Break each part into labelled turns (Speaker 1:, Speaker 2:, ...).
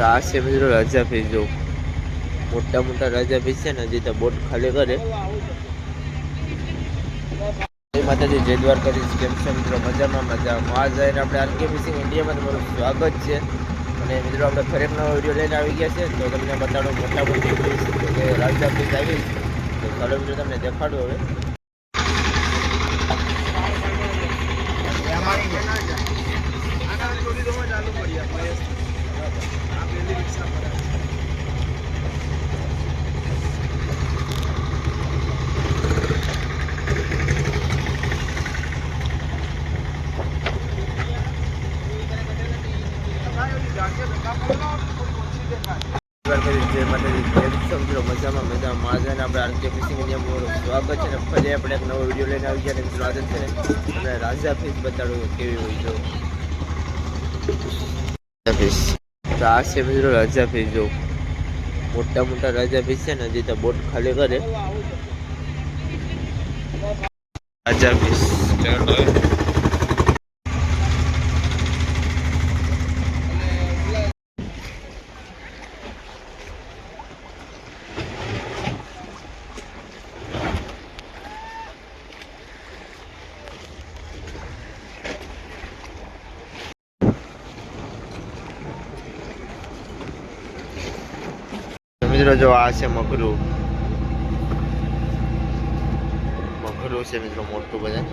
Speaker 1: તો આ છે મિત્રો રાજા ફીસ જો. મોટા મોટા રાજા ફીસ છે ને, હજી તો બોટ ખાલી કરે. માતાજી, જય દ્વારકાધીશ. કેમ છે મિત્રો? મજામાં મજામાં. આ જઈને આપણે આરકે ફિશિંગ ઇન્ડિયામાં તમારું સ્વાગત છે. અને મિત્રો, આપણે ફરેક નવો વીડિયો લઈને આવી ગયા છે. તો તમને બતાડો મોટા મોટી ફીસ કે રાજા ફીસ આવી તો ચાલો મિત્રો, તમને દેખાડું હવે. દ્વારકાધીશ જય માતાજી છો ને ફરી આપણે એક નવો વીડિયો લઈને આવી ગયા ને મિત્રો આજે છે ને તમને રાજા ફીસ બતાડું કેવી હોય જો ફીસ તો આ છે મિત્રો રાજા જો મોટા મોટા રાજા ફીસ છે ને હજી તો બોટ ખાલી કરે રાજા ચાલો મિત્રો જો આ છે મકરું. મકરું છે મિત્રો મોટું બધા.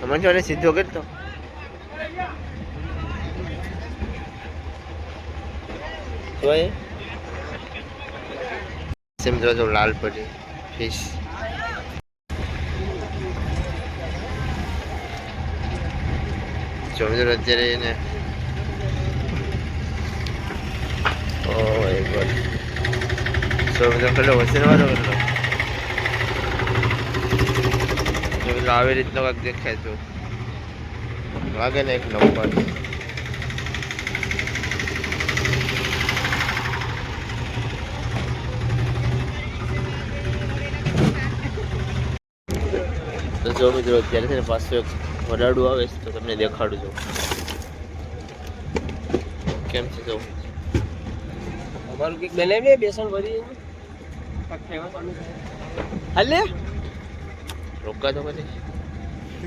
Speaker 1: તમે છો ને સીધો કરતો છે મિત્રો જો ફિશ. જો અત્યારે એને Oh my god. So મિત્રો પેલો કેટલો જો આવી રીતનો કાંઈક દેખાય તો વાગે ને એક નંબર તો જો મિત્રો, અત્યારે છે ને પાછું એક વરાડું આવે છે, તો તમને દેખાડું છું કેમ છે, જો
Speaker 2: અમારું કંઈક બનાવીએ બેસણ ભરી હાલે?
Speaker 1: રોકા તો પછી.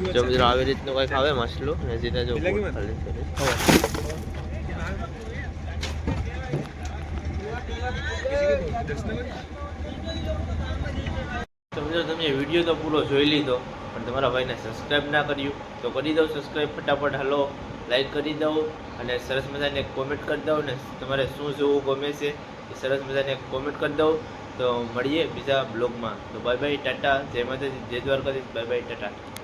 Speaker 1: જો મિત્રો આવી રીતનું કંઈક આવે મસલો નજીક જો મિત્રો તમે વીડિયો તો પૂરો જોઈ લીધો પણ તમારા ભાઈને સબસ્ક્રાઈબ ના કર્યું તો કરી દો સબસ્ક્રાઈબ ફટાફટ હલો લાઈક કરી દો અને સરસ મજાની કોમેન્ટ કરી દો ને, તમારે શું જોવું ગમે છે એ સરસ મજાની કોમેન્ટ કરી દો તો મળીએ બીજા બ્લોગમાં તો બાય બાય ટાટા. જય માતાજી. જય દ્વારકાધીશ. Bye bye Tata.